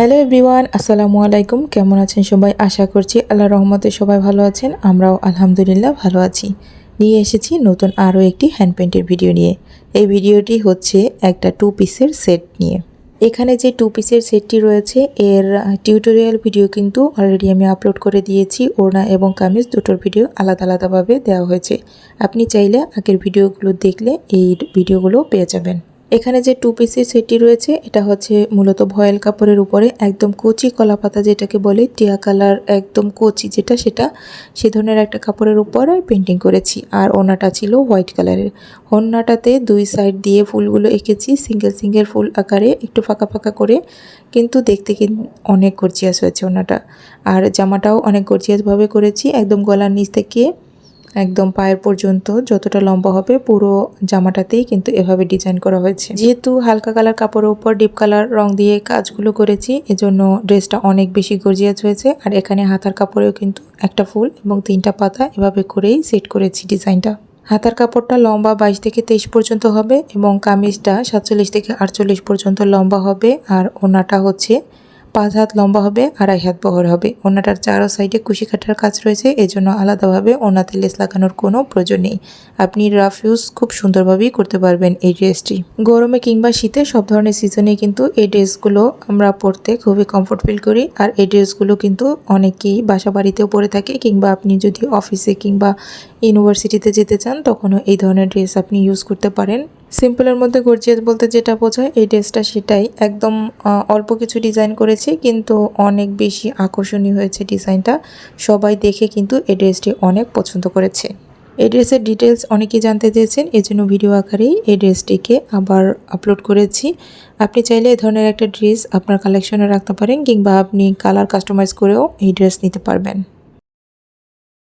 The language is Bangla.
হ্যালো এভরিওয়ান, আসসালামু আলাইকুম। কেমন আছেন সবাই? আশা করছি আল্লাহ রহমতে সবাই ভালো আছেন। আমরাও আলহামদুলিল্লাহ ভালো আছি। নিয়ে এসেছি নতুন আরও একটি হ্যান্ড পেন্টের ভিডিও নিয়ে। এই ভিডিওটি হচ্ছে একটা টু পিসের সেট নিয়ে। এখানে যে টু পিসের সেটটি রয়েছে, এর টিউটোরিয়াল ভিডিও কিন্তু অলরেডি আমি আপলোড করে দিয়েছি। ওড়না এবং কামিজ দুটোর ভিডিও আলাদা আলাদাভাবে দেওয়া হয়েছে। আপনি চাইলে আগের ভিডিওগুলো দেখলে এই ভিডিওগুলো পেয়ে যাবেন। এখানে যে টু পিসের সেটটি রয়েছে, এটা হচ্ছে মূলত ভয়েল কাপড়ের উপরে একদম কচি কলা পাতা যেটাকে বলে, টিয়া কালার একদম কচি যেটা, সেটা সে ধরনের একটা কাপড়ের উপরে পেন্টিং করেছি। আর ওনাটা ছিল হোয়াইট কালারের ওনাটাতে দুই সাইড দিয়ে ফুলগুলো এঁকেছি সিঙ্গেল সিঙ্গেল ফুল আকারে একটু ফাঁকা ফাঁকা করে, কিন্তু দেখতে কিন্তু অনেক গর্জিয়াস হয়েছে ওনাটা। আর জামাটাও অনেক গর্জিয়াসভাবে করেছি, একদম গলার নিচ থেকে একদম পায়ের পর্যন্ত যতটা লম্বা হবে পুরো জামাটাতেই কিন্তু এভাবে ডিজাইন করা হয়েছে। যেহেতু হালকা কালার কাপড়ের উপর ডিপ কালার রং দিয়ে কাজগুলো করেছি, এজন্য ড্রেসটা অনেক বেশি গর্জিয়াস হয়েছে। আর এখানে হাতার কাপড়েও কিন্তু একটা ফুল এবং তিনটা পাতা এভাবে করেই সেট করেছি ডিজাইনটা হাতার কাপড়টা লম্বা বাইশ থেকে তেইশ পর্যন্ত হবে এবং কামিজটা সাতচল্লিশ থেকে আটচল্লিশ পর্যন্ত লম্বা হবে। আর ওনাটা হচ্ছে পাঁচ হাত লম্বা হবে, আড়াই হাত বহর হবে। ওনাটার চারো সাইডে কুশি কাটার কাজ রয়েছে, এজন্য আলাদাভাবে ওনাতে লেস লাগানোর কোনো প্রয়োজন নেই। আপনি রাফ ইউজ খুব সুন্দরভাবেই করতে পারবেন এই ড্রেসটি। গরমে কিংবা শীতে সব ধরনের সিজনে কিন্তু এই ড্রেসগুলো আমরা পরতে খুবই কমফোর্ট ফিল করি। আর এই ড্রেসগুলো কিন্তু অনেকেই বাসা বাড়িতেও পরে থাকে, কিংবা আপনি যদি অফিসে কিংবা ইউনিভার্সিটিতে যেতে চান, তখনও এই ধরনের ড্রেস আপনি ইউজ করতে পারেন। সিম্পলের মধ্যে গর্জিয়াস বলতে যেটা বোঝায়, এই ড্রেসটা সেটাই। একদম অল্প কিছু ডিজাইন করেছি, কিন্তু অনেক বেশি আকর্ষণীয় হয়েছে ডিজাইনটা সবাই দেখে কিন্তু এই ড্রেসটি অনেক পছন্দ করেছে। এই ড্রেসের ডিটেলস অনেকেই জানতে চেয়েছেন এই জন্য ভিডিও আকারেই এই ড্রেসটিকে আবার আপলোড করেছি। আপনি চাইলে এই ধরনের একটা ড্রেস আপনার কালেকশনে রাখতে পারেন, কিংবা আপনি কালার কাস্টমাইজ করেও এই ড্রেস নিতে পারবেন।